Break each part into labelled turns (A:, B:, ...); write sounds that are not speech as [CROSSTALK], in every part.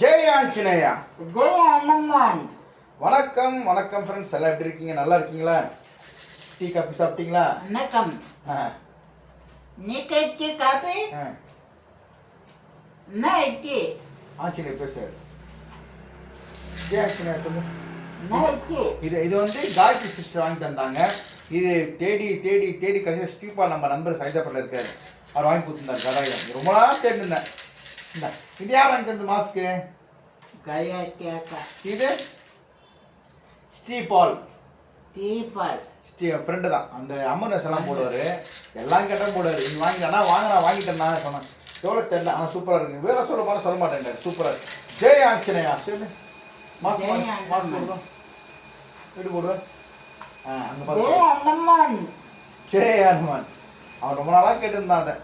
A: ஜெய் ஆஞ்சநேயா ஜெய் அண்ணம்மான் வணக்கம் வணக்கம் ஃப்ரெண்ட்ஸ் எல்லாம் எப்படி இருக்கீங்க நல்லா இருக்கீங்களா டீ காபி சாப்பிட்டீங்களா
B: வணக்கம் நீ டீ காப்பி என்ன டீ
A: ஆஞ்சநேயர் பேசு ஜெய் ஆஞ்சநேயா
B: சொல்லு
A: இது இது வந்து காயத்ரி சிஸ்டர் வாங்கி தந்தாங்க இது தேடி தேடி தேடி கடைசியாக ஸ்டீபால் நம்ம நண்பர் ஹைதராபாத்தில் இருக்காரு அவர் வாங்கி கொடுத்துருந்தார் கதாயம் ரொம்ப நாள் தேடிருந்தேன் ಇದು ಯಾರು ಅಂತಂದು ಮಾಸ್ಕ್
B: ಗಾಯಕ್ಕೆ ಹಾಕ இது ஸ்டீபால் தீபால்
A: ஸ்டீ ஃப்ரெண்டு தான் அந்த அம்மன் எல்லாம் போடுவார் எல்லாம் கேட்டால் போடுவார் நீ வாங்கிட்டானா வாங்கினா வாங்கிட்டேன்னா சொன்னேன் எவ்வளோ தெரியல ஆனால் சூப்பராக இருக்குது வேலை சொல்ல போனால் சொல்ல மாட்டேன் சூப்பராக இருக்கு ஜெய் ஆஞ்சனையா சரி மாசு மாஸ்க் போடுவோம் வீடு போடுவேன் ஆ அங்கே
B: பார்த்து
A: ஜெய் ஹனுமான் அவன் ரொம்ப நாளாக கேட்டிருந்தான் அதை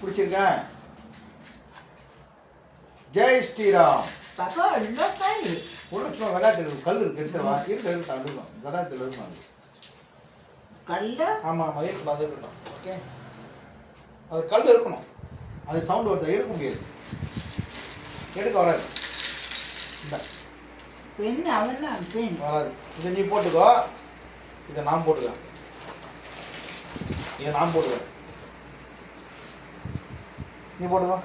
A: பிடிச்சிருக்கேன் ஜெய்
B: ஸ்ரீராம்
A: உடனே சும்மா விளையாட்டு கல் இருக்கு எடுத்து வா இருக்கிறது தள்ளுவோம் விளையாட்டுல இருக்கும் ஆமாம் ஆமாம் இருக்கணும் அது இருக்கணும் ஓகே அது கல் இருக்கணும் அது சவுண்ட் ஒருத்தர் எடுக்க முடியாது எடுக்க வராது
B: பெண் அவெல்லாம் பெண்
A: வராது இதை நீ போட்டுக்கோ இதை நான் போட்டுக்கிறேன் இதை நான் போட்டுக்கிறேன் நீ போட்டுக்கோ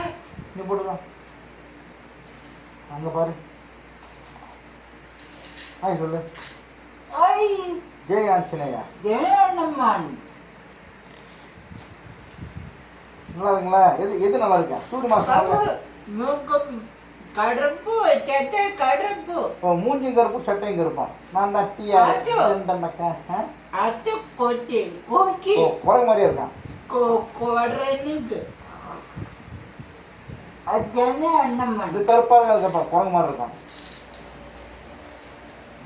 A: [LAUGHS] நீ போட்டுதான் அங்கே பாரு ஆய் சொல்லு ஆய் ஜெய ஆஞ்சனேயா
B: ஜெயண்ணம்மான்
A: நல்லா இருக்குங்களா எது எது நல்லா இருக்கா சூரிய மாசம்
B: கருப்பு சட்டை கருப்பு
A: ஓ மூஞ்சி கருப்பு சட்டையும் கருப்பான் நான் தான் டீ
B: அது கொட்டி கொக்கி
A: ஓ குறை மாதிரியே இருக்கான்
B: கொரனுக்கு இது கருப்பாக
A: இருக்கு அது கருப்பா குரங்கு மாதிரி இருக்கும்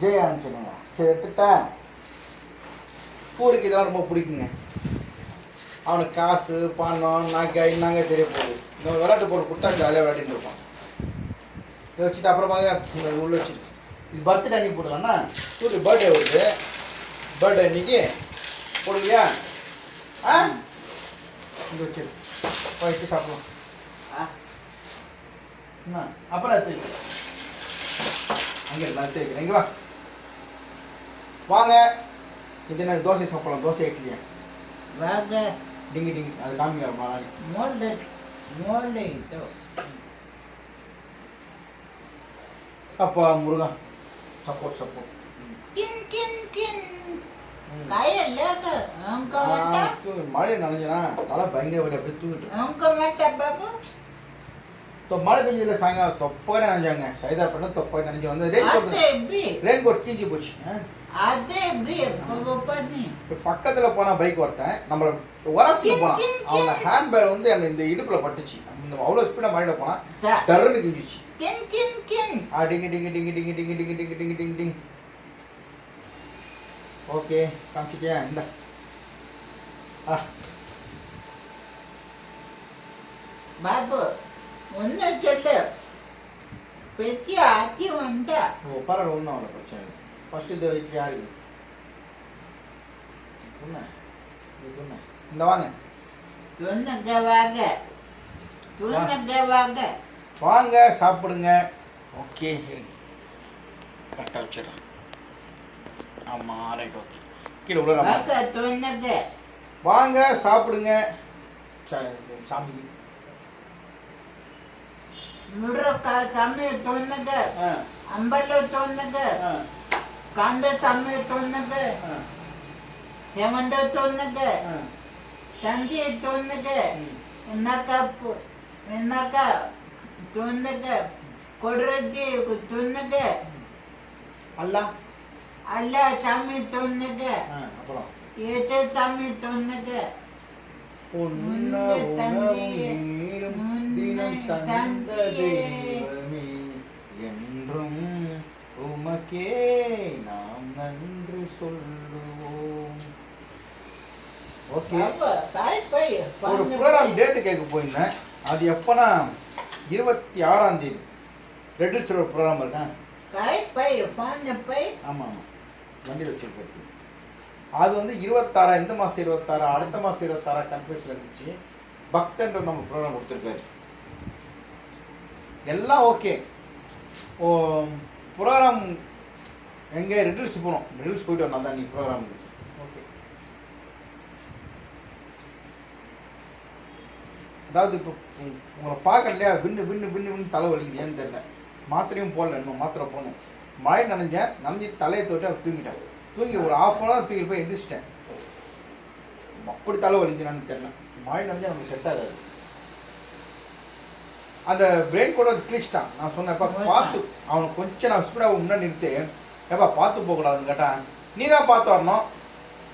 A: ஜெய அனுப்பிச்சுங்க சரி எடுத்துட்டேன் பூரிக்கு இதெல்லாம் ரொம்ப பிடிக்குங்க அவனுக்கு காசு பணம் நாக்கை நாங்க தெரிய போகுது இந்த விளையாட்டு போட்டு கொடுத்தா ஜாலியாக விளையாடிட்டு இருப்பான் இதை வச்சுட்டு அப்புறமா இந்த உள்ள வச்சு இது பர்த்டே அன்றைக்கி போட்டுக்கலாம்னா சூரிய பர்த்டே வருது பர்த்டே அன்றைக்கி போடுங்கயா ஆ இந்த வச்சு போயிட்டு சாப்பிடுவோம் என்ன அப்புறம் தேய்க்கிறேன் அங்கே இங்கே வா வாங்க இது என்ன தோசை சாப்பிடலாம் தோசை இட்லியா வாங்க டிங்கி டிங்கி அது காமிங்க
B: மாதிரி
A: அப்பா முருகா சப்போர்ட் சப்போர்ட் மழை நனைஞ்சனா தலை பயங்கர அப்படியே
B: தூக்கிட்டு
A: மழை பெஞ்சதுல சாயங்காலம் தொப்பாக நினைஞ்சாங்க சைதாப்பேட்டை தொப்பாக நினைஞ்சு வந்து ரெயின் கோட் ரெயின் கோட் கீஞ்சி போச்சு பக்கத்துல போனா பைக் ஒருத்தன் நம்மள உரசில போனான் அவன ஹேண்ட் பேக் வந்து அந்த இந்த இடுப்புல பட்டுச்சு அவ்வளவு ஸ்பீடா மழையில போனா டர்னு
B: கிஞ்சிச்சு டிங்கு டிங்கு
A: டிங்கு டிங்கு டிங்கு டிங்கு டிங்கு டிங்கு டிங்கு டிங் ஓகே காமிச்சிட்டியா இந்த
B: பாபு ಮೊನ್ನೆ ಚೆಲ್ಲು ಪ್ರತಿ பரவாயில்ல
A: ஒன்றும் அவ்வளோ பிரச்சனை இல்லை ಪ್ರಚಂಡ ಫಸ್ಟ್ ಇದು ಇಟ್ಲಿ ಯಾರಿಗೆ ತುನ್ನ இந்த வாங்க
B: துண்ணங்க வாங்க துண்ணங்க வாங்க
A: வாங்க சாப்பிடுங்க ஓகே கரெக்டாக வச்சிடலாம் ஆமாம் ரைட் ஓகே கீழே
B: விழுறாங்க
A: வாங்க சாப்பிடுங்க சாமிக்கு
B: മുടക്ക സമയത്ത് വന്നിട്ട് അമ്പലത്ത് വന്നിട്ട് കണ്ട സമയത്ത് വന്നിട്ട് ചെവണ്ടത്ത് വന്നിട്ട് സന്ധ്യത്ത് വന്നിട്ട് എന്നൊക്കെ എന്നൊക്കെ തിന്നിട്ട് കൊടുറച്ചി തിന്നിട്ട് അല്ല അല്ല സമയത്ത് വന്നിട്ട് ഏറ്റ സമയത്ത്
A: വന്നിട്ട് ഉണ്ണ ഉണർന്നീ தினம் தந்த தெய்வமே என்றும் உமக்கே நாம் நன்றி சொல்லுவோம்
B: ஓகே ஒரு
A: ப்ரோக்ராம் டேட்டு கேட்க போயிருந்தேன் அது எப்பனா இருபத்தி ஆறாம் தேதி ரெட்டில் சொல்ற ப்ரோக்ராம்
B: இருக்கேன்
A: ஆமாம் ஆமாம் வண்டியில் வச்சுருக்கிறது அது வந்து இருபத்தாறா இந்த மாதம் இருபத்தாறா அடுத்த மாதம் இருபத்தாறா கன்ஃபியூஷன் இருந்துச்சு பக்தன்ற நம்ம ப்ரோக்ராம் கொடுத்துருக்காரு எல்லாம் ஓகே ஓ ப்ரோக்ராம் எங்கே ரிடில்ஸ் போகணும் ரிடில்ஸ் போயிட்டு வந்தால் தான் நீ ப்ரோக்ராம் ஓகே அதாவது இப்போ உங்களை பார்க்க இல்லையா விண்ணு விண்ணு விண்ணு விண்ணு தலை வலிக்குது ஏன்னு தெரியல மாத்திரையும் போடல இன்னும் மாத்திரை போகணும் மழை நனைஞ்சேன் நனைஞ்சி தலையை தொட்டு தூங்கிட்டேன் தூங்கி ஒரு ஆஃப் அன் ஹவர் தூங்கி போய் எந்திரிச்சிட்டேன் அப்படி தலை வலிக்கிறான்னு தெரியல மழை நனைஞ்சால் நமக்கு செட் ஆகாது அந்த பிரேக் கூட கிழிச்சிட்டான் நான் சொன்னேன் பார்த்து அவன் கொஞ்சம் நான் ஸ்பீடாக முன்னாடி நிறுத்து எப்பா பார்த்து போகக்கூடாதுன்னு கேட்டேன் நீ தான் பார்த்து வரணும்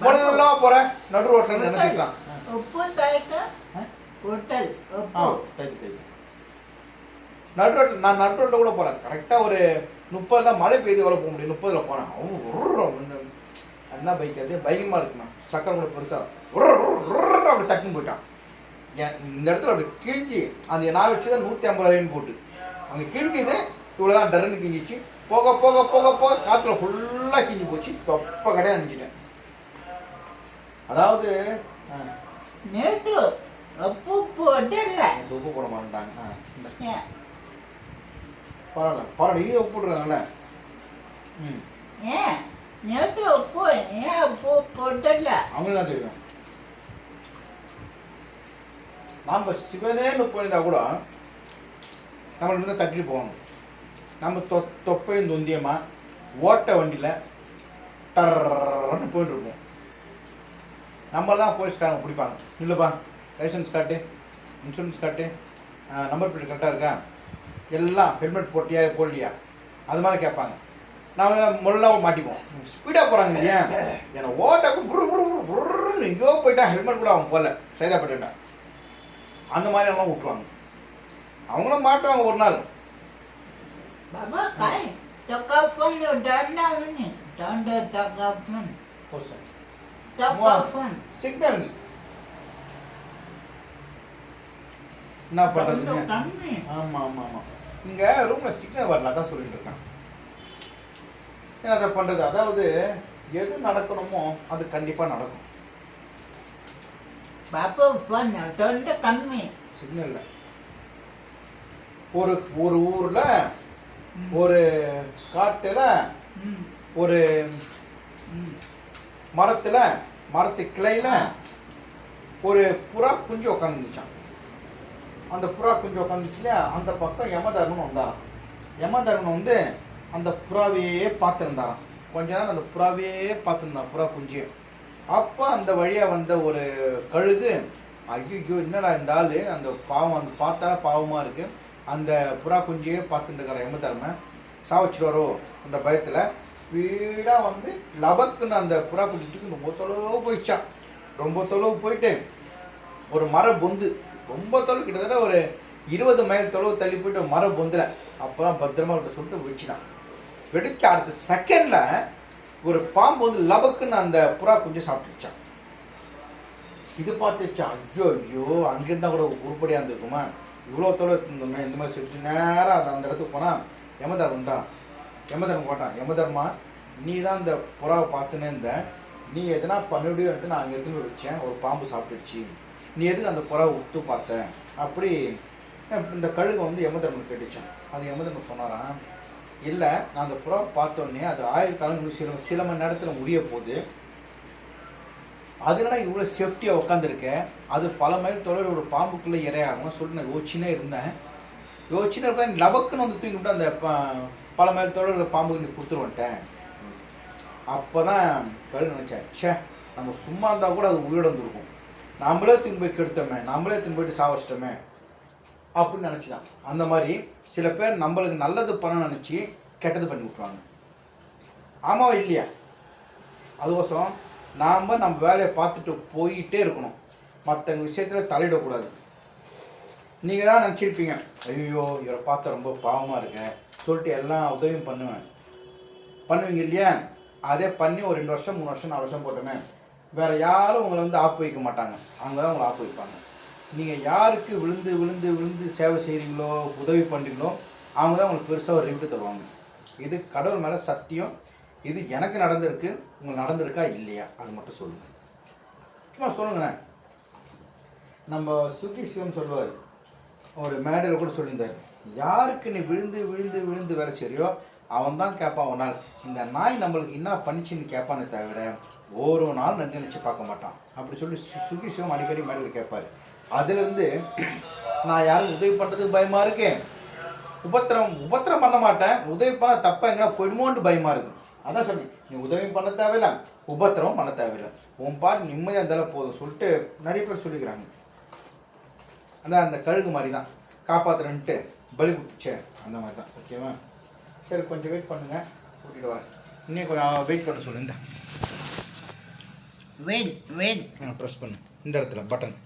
A: முதல்ல போகிற நடு ரோட்டில்
B: நினைச்சிக்கலாம் உப்பு ஹோட்டல்
A: ஆ தைக்கு நடு ரோட்டில் நான் நடு ரோட்டில் கூட போகிறேன் கரெக்டாக ஒரு முப்பது தான் மழை பெய்து எவ்வளோ போக முடியும் முப்பதில் போனேன் அவங்க இந்த என்ன பைக் அது பயங்கரமாக இருக்குண்ணா சக்கரம் கூட பெருசாக அப்படி டக்குன்னு போயிட்டான் என் இந்த இடத்துல அப்படி கிழிஞ்சி அந்த நான் வச்சுதான் நூற்றி ஐம்பது ரூபாய்னு போட்டு அங்கே கிழிஞ்சுது இவ்வளோதான் டருன்னு கிஞ்சிச்சு போக போக போக போக காற்றுல ஃபுல்லாக கிஞ்சி போச்சு தொப்ப கடையாக நினச்சிட்டேன் அதாவது
B: நேற்று உப்பு போட்டல உப்பு போட
A: மாட்டாங்க பரவாயில்ல பரவாயில்ல இது உப்பு போடுறாங்கல்ல ம்
B: ஏன் நேற்று உப்பு ஏன் உப்பு போட்டல அவங்களும்
A: தெரியும் நம்ம சிவனேன்னு போயிருந்தா கூட நம்ம நம்மள்கிட்ட தட்டிட்டு போகணும் நம்ம தொ தொப்பையும் தொந்தியமாக ஓட்ட வண்டியில் டர்ன்னு போயிட்டு தான் நம்மளாம் போலீஸ்காரங்க பிடிப்பாங்க இல்லைப்பா லைசன்ஸ் காட்டு இன்சூரன்ஸ் காட்டு நம்பர் பிளேட் கரெக்டாக இருக்கா எல்லாம் ஹெல்மெட் போட்டியா போடலையா அது மாதிரி கேட்பாங்க நாம் முல்லாவும் மாட்டிப்போம் ஸ்பீடாக போகிறாங்க ஏன் என்னை ஓட்டக்கு புரு புரு புரு புருன்னு எங்கேயோ போயிட்டா ஹெல்மெட் கூட அவன் போகல சைதா போயிட்டேன் அந்த மாதிரி எல்லாம் விட்டுருவாங்க அவங்களும் மாட்டுவாங்க ஒரு நாள் சிக்னல் என்ன
B: ஆமாம்
A: ஆமாம் ஆமாம் இங்கே ரூமில் சிக்னல் வரல அதை பண்ணுறது அதாவது எது நடக்கணுமோ அது கண்டிப்பாக நடக்கும்
B: பாப்பா ஃபோன் டொண்ட கம்மி
A: ஒரு ஒரு ஊரில் ஒரு காட்டில் ஒரு மரத்தில் மரத்து கிளையில் ஒரு புறா குஞ்சு உட்காந்துச்சான் அந்த புறா குஞ்சு உட்காந்துச்சுல அந்த பக்கம் யமதர்மன் வந்தாராம் யமதர்மன் வந்து அந்த புறாவையே பார்த்துருந்தாராம் கொஞ்ச நேரம் அந்த புறாவையே பார்த்துருந்தான் புறா குஞ்சு அப்போ அந்த வழியாக வந்த ஒரு கழுகு ஐயோ என்னடா இந்த ஆள் அந்த பாவம் அந்த பார்த்தால பாவமாக இருக்குது அந்த புறா குஞ்சியே பார்த்துட்டு இருக்கிற எம்மத்தாருமே சாவச்சிடுவாரோ என்ற பயத்தில் ஸ்பீடாக வந்து லபக்குன்னு அந்த புறா குஞ்சிட்டுக்கு ரொம்ப தொலைவு போயிடுச்சான் ரொம்ப தொலைவு போயிட்டு ஒரு மர பொந்து ரொம்ப தொலைவு கிட்டத்தட்ட ஒரு இருபது மைல் தொலைவு தள்ளி போயிட்டு மர பொந்தில் அப்போ தான் பத்திரமா சொல்லிட்டு போயிடுச்சுனா வெடிச்சு அடுத்த செகண்டில் ஒரு பாம்பு வந்து லபக்குன்னு அந்த புறா குஞ்சு சாப்பிட்டுச்சான் இது பார்த்துச்சா ஐயோ ஐயோ அங்கேருந்தா கூட உருப்படியாக இருந்திருக்குமா இவ்வளோ தொலை இருந்தோமே இந்த மாதிரி செஞ்சு நேராக அந்த அந்த இடத்துக்கு போனால் யமதர்மன் தான் யமதர்மன் போட்டான் யமதர்மா நீ தான் இந்த புறாவை பார்த்துன்னே இருந்த நீ எதனா பண்ணிவிடியோன்ட்டு நான் அங்கே எதுவுமே வச்சேன் ஒரு பாம்பு சாப்பிட்டுடுச்சு நீ எதுக்கு அந்த புறாவை விட்டு பார்த்த அப்படி இந்த கழுகை வந்து யமதர்மன் கேட்டுச்சான் அது யமதர்மன் சொன்னாரான் இல்லை நான் அந்த புறா பார்த்தோன்னே அது ஆயுள் காலம் சில சில மணி நேரத்தில் முடிய போகுது அதுலடா இவ்வளோ சேஃப்டியாக உட்காந்துருக்கேன் அது பல மைல் தொடர் ஒரு பாம்புக்குள்ளே இறையாகணும்னு சொல்லிட்டு நான் யோசிச்சுனே இருந்தேன் யோசிச்சுனே இருக்கேன் லபக்குன்னு வந்து தூங்கிவிட்டு அந்த பல மைல் தொடர் பாம்புக்கு நீ வந்துட்டேன் அப்போ தான் கழு நினச்சேன் சே நம்ம சும்மா இருந்தால் கூட அது உயிரிழந்துருக்கும் நம்மளே திரும்பி போய் கெடுத்தோமே நம்மளே திரும்பி போயிட்டு சாவச்சிட்டோமே அப்படின்னு நினச்சிதான் அந்த மாதிரி சில பேர் நம்மளுக்கு நல்லது பண்ண நினச்சி கெட்டது பண்ணி விட்ருவாங்க ஆமாவா இல்லையா அதுக்கோசம் நாம் நம்ம வேலையை பார்த்துட்டு போயிட்டே இருக்கணும் மற்றவங்க விஷயத்தில் தலையிடக்கூடாது நீங்கள் தான் நினச்சிருப்பீங்க ஐயோ இவரை பார்த்தா ரொம்ப பாவமாக இருக்கேன் சொல்லிட்டு எல்லாம் உதவியும் பண்ணுவேன் பண்ணுவீங்க இல்லையா அதே பண்ணி ஒரு ரெண்டு வருஷம் மூணு வருஷம் நாலு வருஷம் போட்டோமே வேறு யாரும் உங்களை வந்து ஆப்பு வைக்க மாட்டாங்க அங்கே தான் உங்களை ஆப்பு வைப்பாங்க நீங்கள் யாருக்கு விழுந்து விழுந்து விழுந்து சேவை செய்கிறீங்களோ உதவி பண்ணுறீங்களோ அவங்க தான் உங்களுக்கு பெருசாக ஒரு ரிவ்யூ தருவாங்க இது கடவுள் மேலே சத்தியம் இது எனக்கு நடந்திருக்கு உங்களுக்கு நடந்திருக்கா இல்லையா அது மட்டும் சொல்லுங்கள் சும்மா சொல்லுங்கண்ணே நம்ம சுகி சிவம் சொல்லுவார் ஒரு மேடையில் கூட சொல்லியிருந்தார் யாருக்கு நீ விழுந்து விழுந்து விழுந்து வேலை செய்கிறியோ அவன் தான் கேட்பான் ஒரு நாள் இந்த நாய் நம்மளுக்கு என்ன பண்ணிச்சுன்னு கேட்பானே தவிர ஒரு நாள் நன்றி நினச்சி பார்க்க மாட்டான் அப்படி சொல்லி சுகி சிவம் அடிக்கடி மேடையில் கேட்பார் அதுலேருந்து நான் யாரும் உதவி பண்ணுறதுக்கு பயமாக இருக்கேன் உபத்திரம் உபத்திரம் பண்ண மாட்டேன் உதவி பண்ண தப்பாக எங்கன்னா போயிடுமோன்ட்டு பயமாக இருக்கு அதான் சொன்னேன் நீ உதவி பண்ண தேவையில்லை உபத்திரம் பண்ண தேவையில்லை உன் பாட்டு நிம்மதியாக இருந்தாலும் போதும் சொல்லிட்டு நிறைய பேர் சொல்லிக்கிறாங்க அந்த அந்த கழுகு மாதிரி தான் காப்பாற்றுறன்ட்டு பலி கொடுத்துச்சே அந்த மாதிரி தான் ஓகேவா சரி கொஞ்சம் வெயிட் பண்ணுங்கள் கூட்டிகிட்டு வரேன் இன்னும் கொஞ்சம் வெயிட் பண்ண சொல்லுங்க
B: வெயிட் வெயிட்
A: ப்ரெஸ் பண்ணு இந்த இடத்துல பட்டன்